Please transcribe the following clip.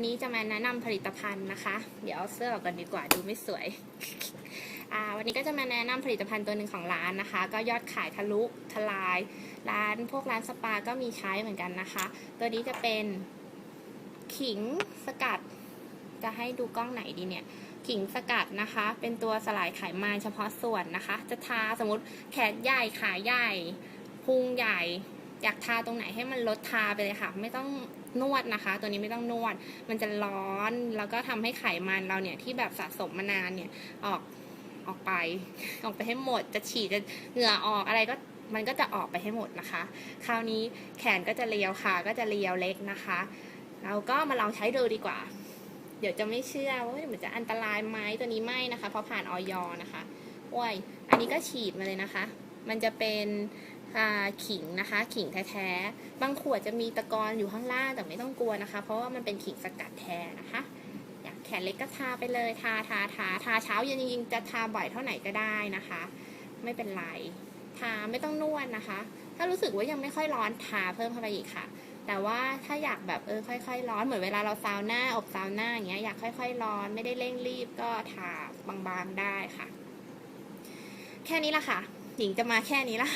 ันนี้จะมาแนะนำผลิตภัณฑ์นะคะ เดี๋ยวเอาเสื้อออกก่อนดีกว่าดูไม่สวยอ่าวันนี้ก็จะมาแนะนำผลิตภัณฑ์ตัวหนึ่งของร้านนะคะ ก็ยอดขายทะลุทลาย ร้านพวกร้านสปาก็มีใช้เหมือนกันนะคะ ตัวนี้จะเป็นขิงสกัด จะให้ดูกล้องไหนดีเนี่ย ขิงสกัดนะคะ เป็นตัวสลายไขมันเฉพาะส่วนนะคะ จะทาสมมติแขนใหญ่ขาใหญ่พุงใหญ่ อยากทาตรงไหนให้มันลดทาไปเลยค่ะ ไม่ต้องนวดนะคะ ตัวนี้ไม่ต้องนวด มันจะร้อนแล้วก็ทำให้ไขมันเราเนี่ยที่แบบสะสมมานานเนี่ยออกออกไป ออกไปให้หมด จะฉีดจะเหงื่อออกอะไรก็มันก็จะออกไปให้หมดนะคะ คราวนี้แขนก็จะเรียวขาก็จะเรียวเล็กนะคะ เราก็มาลองใช้ดูดีกว่า เดี๋ยวจะไม่เชื่อว่ามันจะอันตรายไหมตัวนี้ไม่นะคะ เพราะผ่านออยนะคะ โอ้ย อันนี้ก็ฉีดมาเลยนะคะ มันจะเป็น ขิงนะคะ ขิงแท้ๆ บางขวดจะมีตะกอนอยู่ข้างล่างแต่ไม่ต้องกลัวนะคะ เพราะว่ามันเป็นขิงสกัดแท้นะคะ อยากแขนเล็กก็ทาไปเลย ทาทาทาทาเช้าเย็นจริงๆจะทาบ่อยเท่าไหร่ก็ได้นะคะ ไม่เป็นไร ทาไม่ต้องนวดนะคะ ถ้ารู้สึกว่ายังไม่ค่อยร้อนทาเพิ่มเข้าไปอีกค่ะ แต่ว่าถ้าอยากแบบเออค่อย ๆ ร้อนเหมือนเวลาเราซาวน่าอบซาวน่าอย่างเงี้ยอยากค่อย ๆ ร้อนไม่ได้เร่งรีบก็ทาบางๆได้ค่ะ แค่นี้ละค่ะหญิงจะมาแค่นี้ละ